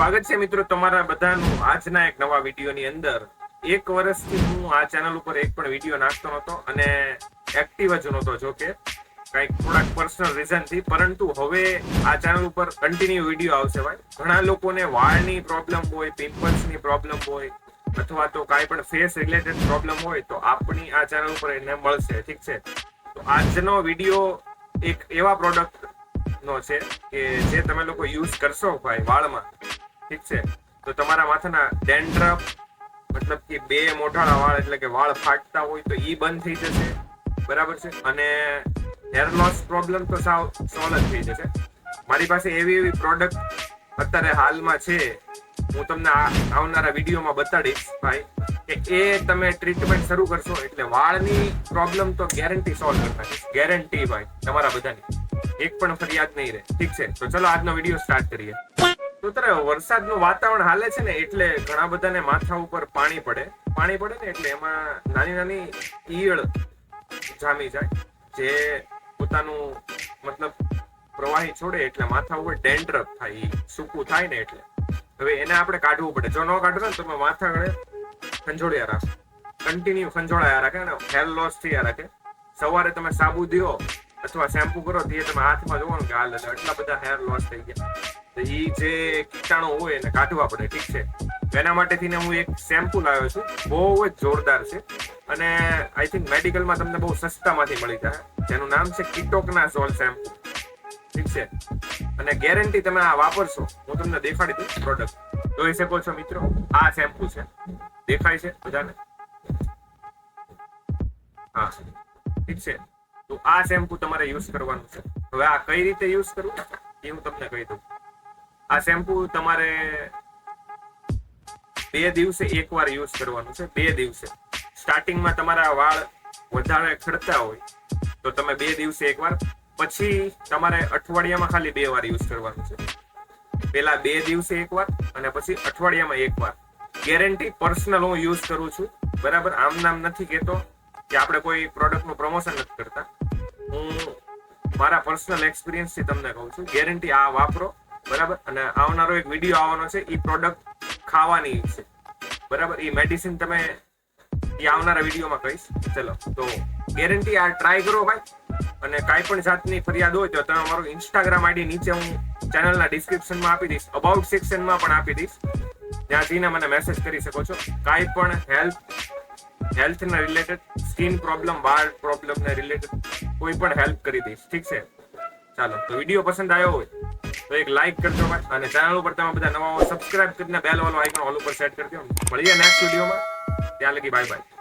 સ્વાગત છે મિત્રો તમારા બધાનું આજના એક નવા વિડીયોની અંદર. એક વર્ષથી હું આ ચેનલ ઉપર એક પણ વીડિયો નાખતો નહોતો અને એક્ટિવ જ નહોતો જો કે કંઈક થોડાક પર્સનલ રીઝનથી. પરંતુ હવે આ ચેનલ ઉપર કન્ટિન્યુ વીડિયો આવશે ભાઈ. ઘણા લોકોને વાળની પ્રોબ્લેમ હોય પિમ્પલ્સની પ્રોબ્લેમ હોય, અથવા તો કાંઈ પણ ફેસ રિલેટેડ પ્રોબ્લેમ હોય, તો આપણી આ ચેનલ ઉપર એને મળશે. ઠીક છે? તો આજનો વીડિયો એક એવા પ્રોડક્ટ નો છે કે જે તમે લોકો યુઝ કરશો ભાઈ વાળમાં. ઠીક છે? તો તમારા માથાના ડેન્ડ્રફ, મતલબ કે બે મોઢાળા વાળ એટલે કે વાળ ફાટતા હોય તો એ બંધ થઈ જશે. બરાબર છે? અને હેર લોસ પ્રોબ્લેમ તો સાવ સોલ્વ થઈ જશે. મારી પાસે એવી એવી પ્રોડક્ટ અત્યારે હાલમાં છે. હું તમને આવનારા વિડીયોમાં બતાડીશ, ભાઈ, કે એ તમે ટ્રીટમેન્ટ શરૂ કરશો એટલે વાળની પ્રોબ્લેમ તો ગેરંટી સોલ્વ કરતા ગેરંટી ભાઈ, તમારા બધાની. એક પણ ફરિયાદ નહીં રહે. ઠીક છે? તો ચલો આજનો વીડિયો સ્ટાર્ટ કરીએ. તો ત્યારે વરસાદનું વાતાવરણ હાલે છે ને, એટલે ઘણા બધાને માથા ઉપર પાણી પડે. પાણી પડે ને એટલે એમાં નાની નાની ઈયળ જામી જાય, જે પોતાનું મતલબ પ્રવાહી છોડે એટલે માથા ઉપર ડેન્ડ્રફ થાય સૂકું થાય ને એટલે. હવે એને આપણે કાઢવું પડે. જો ન કાઢો ને તમે માથા ગળે ખંજોળ્યા રાખો. કન્ટિન્યુ ખંજોળાયા રાખે ને હેર લોસ થયા રાખે. સવારે તમે સાબુ દો અથવા શેમ્પુ કરો, તે તમે હાથમાં જોવો ને કે હાલ આટલા બધા હેર લોસ થઈ ગયા. તો એ જે કીટાણુ હોય એને કાઢવા પડે, ઠીક છે? એના માટેથી હું એક શેમ્પુ લાવ્યો છું. બહુ જ જોરદાર છે. અને આઈ થિંક મેડિકલમાં તમને બહુ સસ્તામાંથી મળી જાય. જેનું નામ છે કીટોકના સોલ શેમ્પુ ઠીક છે? અને ગેરંટી તમે આ વાપરશો. હું તમને દેખાડી દઉં પ્રોડક્ટ જોઈ શકો છો મિત્રો, આ શેમ્પુ છે. દેખાય છે બધાને? હા. ઠીક છે? તો આ શેમ્પુ તમારે યુઝ કરવાનું છે. હવે આ કઈ રીતે યુઝ કરવું? એ હું તમને કહી દઉં. આ શેમ્પુ તમારે બે દિવસે એકવાર યુઝ કરવાનું છે, બે દિવસે. સ્ટાર્ટિંગમાં તમારા વાળ વધારે ખડતા હોય, તો તમે બે દિવસે એકવાર. પછી તમારે અઠવાડિયામાં ખાલી બે વાર યુઝ કરવાનું છે. પેલા બે દિવસે એકવાર અને પછી અઠવાડિયામાં એકવાર. ગેરંટી પર્સનલ હું યુઝ કરું છું. બરાબર? આમ નામ નથી કહેતો કે આપણે કોઈ પ્રોડક્ટનું પ્રમોશન નથી કરતા. હું મારા પર્સનલ એક્સપિરિયન્સથી તમને કહું છું. ગેરંટી આ વાપરો. બરાબર? અને આવનારો એક વીડિયો આવવાનો છે એ પ્રોડક્ટ ખાવાની છે. બરાબર? એ મેડિસિન તમે એ આવનારા વિડીયોમાં કહીશ ચલો, તો ગેરંટી આ ટ્રાય કરો ભાઈ. અને કાંઈ પણ જાતની ફરિયાદ હોય તો તમે મારું ઇન્સ્ટાગ્રામ આઈડી નીચે હું ચેનલના ડિસ્ક્રિપ્શનમાં આપી દઈશ. અબાઉટ સેક્શનમાં પણ આપી દઈશ. ત્યાં જઈને મને મેસેજ કરી શકો છો. કાંઈ પણ હેલ્પ હેલ્થના રિલેટેડ સ્કિન પ્રોબ્લેમ વાળ પ્રોબ્લેમને રિલેટેડ કોઈ પણ હેલ્પ કરી દઈશ. ઠીક છે? ચાલો, તો વીડિયો પસંદ આવ્યો હોય તો એક લાઈક કરજો અને ચેનલ ઉપર તમે બધા નવા સબસ્ક્રાઇબ કરીને બેલ વાળો આઇકન ઓલ ઉપર સેટ કરી દો. મળીએ નેક્સ્ટ વિડીયોમાં ત્યાં લગી બાય બાય